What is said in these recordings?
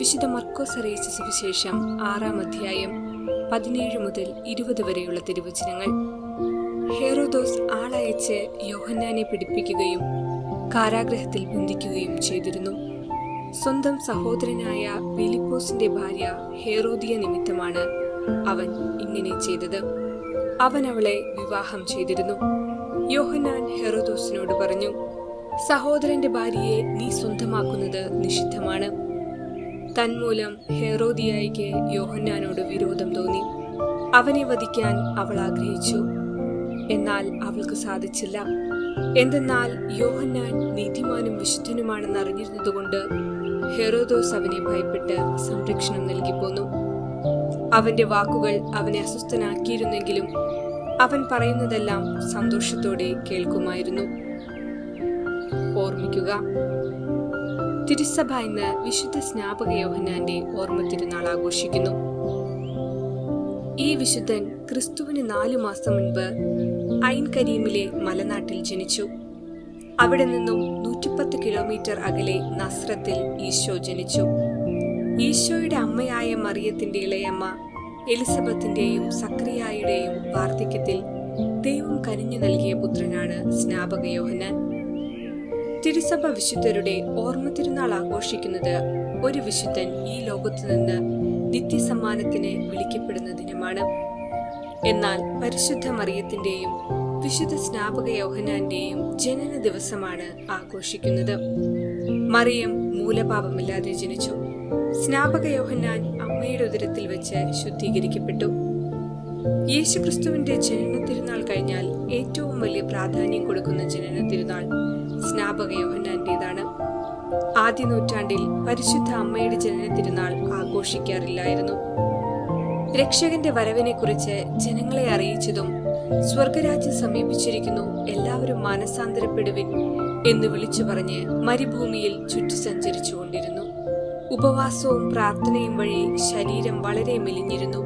വിശുദ്ധ മർക്കോസ് അറിയിച്ച സുവിശേഷം ആറാം അധ്യായം പതിനേഴ് മുതൽ ഇരുപത് വരെയുള്ള തിരുവചനങ്ങൾ. ഹേറോദോസ് ആളയച്ച് യോഹന്നാനെ പിടിപ്പിക്കുകയും കാരാഗ്രഹത്തിൽ ബന്ധിക്കുകയും ചെയ്തിരുന്നു. സ്വന്തം സഹോദരനായ ഫിലിപ്പോസിന്റെ ഭാര്യ ഹേറോദിയ നിമിത്തമാണ് അവൻ ഇങ്ങനെ ചെയ്തത്. അവൻ അവളെ വിവാഹം ചെയ്തിരുന്നു. യോഹന്നാൻ ഹെറോദോസിനോട് പറഞ്ഞു സഹോദരന്റെ ഭാര്യയെ നീ സ്വന്തമാക്കുന്നത് നിഷിദ്ധമാണ്. തന്മൂലം ഹെറോദിയായിക്ക് യോഹന്നാനോട് വിരോധം തോന്നി. അവനെ വധിക്കാൻ അവൾ ആഗ്രഹിച്ചു. എന്നാൽ അവൾക്ക് സാധിച്ചില്ല. എന്തെന്നാൽ യോഹന്നാൻ നീതിമാനും വിശുദ്ധനുമാണെന്ന് അറിഞ്ഞിരുന്നതുകൊണ്ട് ഹെറോദോസ് അവനെ ഭയപ്പെട്ട് സംരക്ഷണം നൽകിപ്പോന്നു അവന്റെ വാക്കുകൾ അവനെ അസ്വസ്ഥനാക്കിയിരുന്നെങ്കിലും അവൻ പറയുന്നതെല്ലാം സന്തോഷത്തോടെ കേൾക്കുമായിരുന്നു. ഓർമ്മിക്കുക തിരുസഭ ഇന്ന് വിശുദ്ധ സ്നാപക യോഹനാന്റെ ഓർമ്മ തിരുനാൾ ആഘോഷിക്കുന്നു. ഈ വിശുദ്ധൻ ക്രിസ്തുവിന് നാലു മാസം മുൻപ് ഐൻ കരീമിലെ മലനാട്ടിൽ ജനിച്ചു. അവിടെ നിന്നും നൂറ്റിപ്പത്ത് കിലോമീറ്റർ അകലെ നസ്രത്തിൽ ഈശോ ജനിച്ചു. ഈശോയുടെ അമ്മയായ മറിയത്തിന്റെ ഇളയമ്മ എലിസബത്തിന്റെയും സക്രിയായുടെയും വാർദ്ധക്യത്തിൽ ദൈവം കനിഞ്ഞു നൽകിയ പുത്രനാണ് സ്നാപക യോഹന്നാൻ. തിരുസഭ വിശുദ്ധരുടെ ഓർമ്മ തിരുനാൾ ആഘോഷിക്കുന്നത് ഒരു വിശുദ്ധൻ ഈ ലോകത്തു നിന്ന് നിത്യസമ്മാനത്തിന് വിളിക്കപ്പെടുന്ന ദിനമാണ്. എന്നാൽ പരിശുദ്ധ മറിയത്തിന്റെയും വിശുദ്ധ സ്നാപക യോഹനാന്റെയും ജനന ദിവസമാണ് ആഘോഷിക്കുന്നത്. മറിയം മൂലപാപമില്ലാതെ ജനിച്ചു. സ്നാപക യോഹന്നാൻ അമ്മയുടെ ഉദരത്തിൽ വെച്ച് ശുദ്ധീകരിക്കപ്പെട്ടു. യേശുക്രിസ്തുവിന്റെ ജനന തിരുനാൾ കഴിഞ്ഞാൽ ഏറ്റവും വലിയ പ്രാധാന്യം കൊടുക്കുന്ന ജനന തിരുനാൾ സ്നാപക യോഹന്നാന്റേതാണ് ആദ്യ നൂറ്റാണ്ടിൽ പരിശുദ്ധ അമ്മയുടെ ജനന തിരുനാൾ ആഘോഷിക്കാറില്ലായിരുന്നു. രക്ഷകന്റെ വരവിനെ കുറിച്ച് ജനങ്ങളെ അറിയിച്ചതും സ്വർഗരാജ്യം സമീപിച്ചിരിക്കുന്നു എല്ലാവരും മാനസാന്തരപ്പെടുവിൻ എന്ന് വിളിച്ചു പറഞ്ഞ് മരുഭൂമിയിൽ ചുറ്റി സഞ്ചരിച്ചുകൊണ്ടിരുന്നു. ഉപവാസവും പ്രാർത്ഥനയും വഴി ശരീരം വളരെ മെലിഞ്ഞിരുന്നു.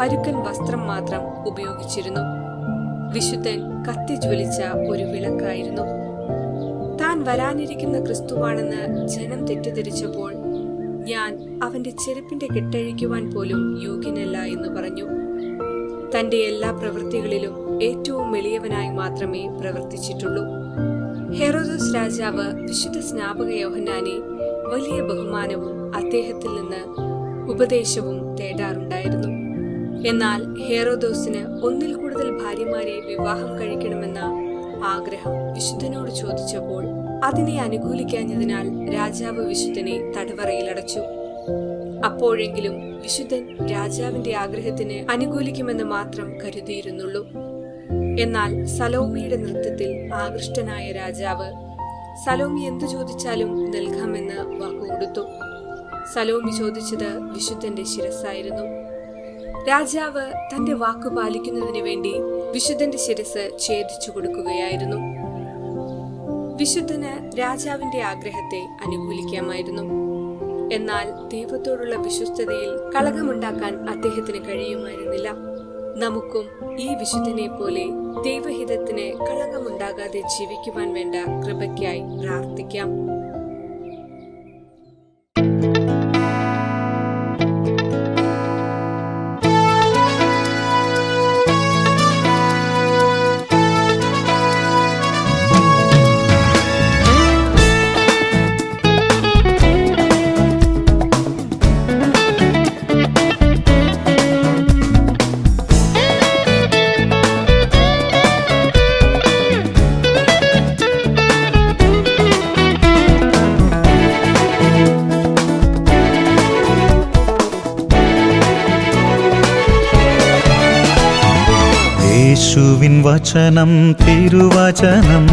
പരുക്കൻ വസ്ത്രം മാത്രം ഉപയോഗിച്ചിരുന്നു. വിശുദ്ധൻ കത്തിജ്വലിച്ച ഒരു വിളക്കായിരുന്നു. താൻ വരാനിരിക്കുന്ന ക്രിസ്തുവാണെന്ന് ജനം തെറ്റിദ്ധരിച്ചപ്പോൾ ഞാൻ അവന്റെ ചെരുപ്പിന്റെ കെട്ടഴിക്കുവാൻ പോലും യോഗ്യനല്ല എന്ന് പറഞ്ഞു. തന്റെ എല്ലാ പ്രവൃത്തികളിലും ഏറ്റവും എളിയവനായി മാത്രമേ പ്രവർത്തിച്ചിട്ടുള്ളൂ. ഹെറോദോസ് രാജാവ് വിശുദ്ധ സ്നാപക യോഹന്നാനെ വലിയ ബഹുമാനവും അദ്ദേഹത്തിൽ നിന്ന് ഉപദേശവും തേടാറുണ്ടായിരുന്നു. എന്നാൽ ഹെറോദോസിന് ഒന്നിൽ കൂടുതൽ ഭാര്യമാരെ വിവാഹം കഴിക്കണമെന്ന ആഗ്രഹം വിശുദ്ധനോട് ചോദിച്ചപ്പോൾ അതിനെ അനുകൂലിക്കാഞ്ഞതിനാൽ രാജാവ് വിശുദ്ധനെ തടവറയിലടച്ചു. അപ്പോഴെങ്കിലും വിശുദ്ധൻ രാജാവിന്റെ ആഗ്രഹത്തിന് അനുകൂലിക്കുമെന്ന് മാത്രം കരുതിയിരുന്നുള്ളൂ. എന്നാൽ സലോമിയുടെ നൃത്തത്തിൽ ആകൃഷ്ടനായ രാജാവ് സലോമി എന്തു ചോദിച്ചാലും നൽകാമെന്ന് വാക്കുകൊടുത്തു. സലോമി ചോദിച്ചത് വിശുദ്ധന്റെ ശിരസായിരുന്നു രാജാവ് തന്റെ വാക്കു പാലിക്കുന്നതിന് വേണ്ടി വിശുദ്ധന്റെ ശിരസ് ഛേദിച്ചു കൊടുക്കുകയായിരുന്നു. വിശുദ്ധന് രാജാവിന്റെ ആഗ്രഹത്തെ അനുകൂലിക്കാമായിരുന്നു. എന്നാൽ ദൈവത്തോടുള്ള വിശ്വസ്തതയിൽ കളകമുണ്ടാക്കാൻ അദ്ദേഹത്തിന് കഴിയുമായിരുന്നില്ല. നമുക്കും ഈ വിശുദ്ധനെ പോലെ ദൈവഹിതത്തിന് കളകമുണ്ടാകാതെ ജീവിക്കുവാൻ വേണ്ട കൃപയ്ക്കായി പ്രാർത്ഥിക്കാം. യേശുവിൻ വചനം തിരുവചനം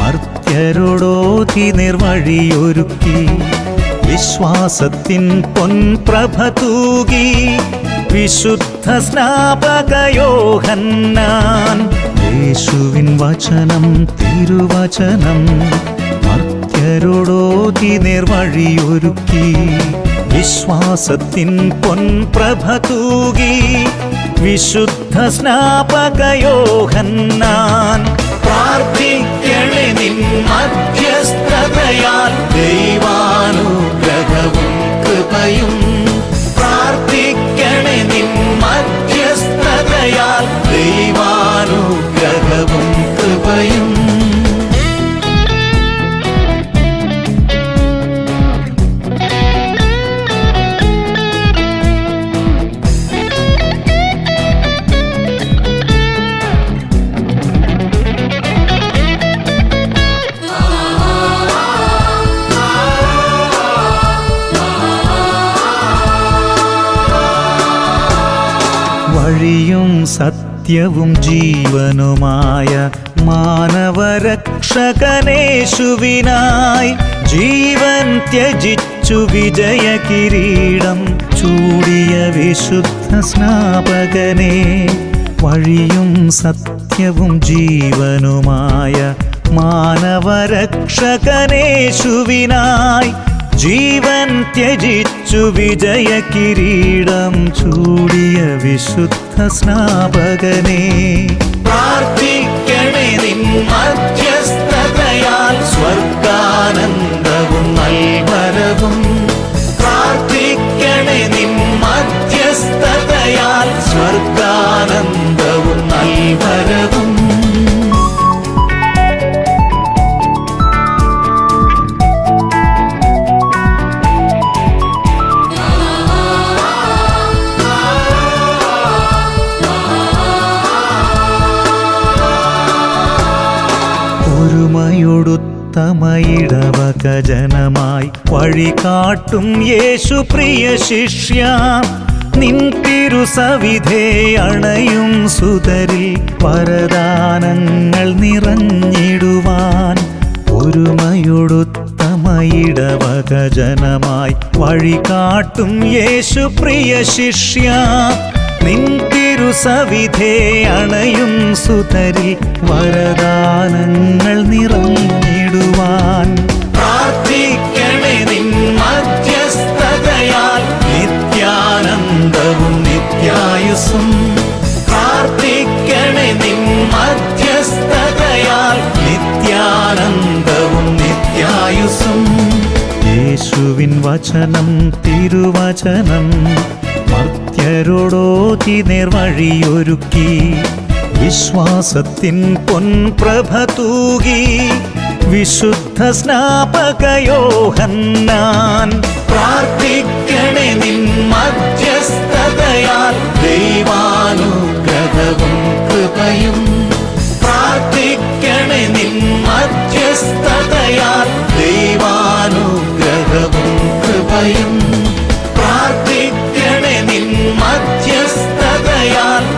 മർത്യരോടോതി നിർവഴിയൊരുക്കി. വിശ്വാസത്തിൻ പൊൻപ്രഭ തൂകി. വിശുദ്ധ സ്നാപകയോഹന്നാൻ യേശുവിൻ വചനം തിരുവചനം മർത്യരോടോതി നിർവഴിയൊരുക്കി. വിശ്വാസത്തിൻ പൊൻപ്രഭ തൂകി. വിശുദ്ധ സ്നാപകയോഹന്നാൻ. പ്രാർത്ഥിക്കണേ നിൻ മധ്യസ്ഥതയാൽ. വഴിയും സത്യവും ജീവനുമായ മാനവരക്ഷകനേശുവിനായി ജീവൻ ത്യജിച്ചു വിജയ കിരീടം ചൂടിയ വിശുദ്ധ സ്നാപകനെ. വഴിയും സത്യവും ജീവനുമായ മാനവരക്ഷകനേശുവിനായി ജീവൻ ത്യജിച്ചു വിജയ കിരീടം ചൂടിയ വിശുദ്ധ സ്നാപകനെ. പ്രാർത്ഥിക്കണേ നിൻ മധ്യസ്ഥതയാൽ സ്വർഗാനന്ദവും ഒരുമയൊടുത്തമയിടവക ജനമായി വഴി കാട്ടും യേശു പ്രിയ ശിഷ്യ. നിൻ തിരുസവിധേ അണയും സുതരിൽ വരദാനങ്ങൾ നിറഞ്ഞിടുവാൻ ഒരുമയൊടുത്തമയിടവക ജനമായി വഴി കാട്ടും യേശു പ്രിയ ശിഷ്യ. നിൻ തിരുസവിധേ അണയും സുതരി വരദാനങ്ങൾ നിറഞ്ഞിടുവാൻ പ്രാർത്ഥിക്കണേ നിൻ മധ്യസ്ഥതയാൽ നിത്യാനന്ദവും നിത്യായുസും. പ്രാർത്ഥിക്കണേ നിൻ മധ്യസ്ഥതയാൽ നിത്യാനന്ദവും നിത്യായുസും. യേശുവിൻ വചനം തിരുവചനം മർത്യരോടോതി നേർവഴിയൊരുക്കി വിശ്വാസത്തിൻ പൊൻപ്രഭ തൂകി വിശുദ്ധ സ്നാപകയോഹന്നാൻ പ്രാർത്ഥിക്കണേ നിൻ മധ്യസ്ഥതയാൽ. കൃപയും പ്രാർത്ഥിക്കണേ നിൻ മധ്യസ്ഥതയാൽ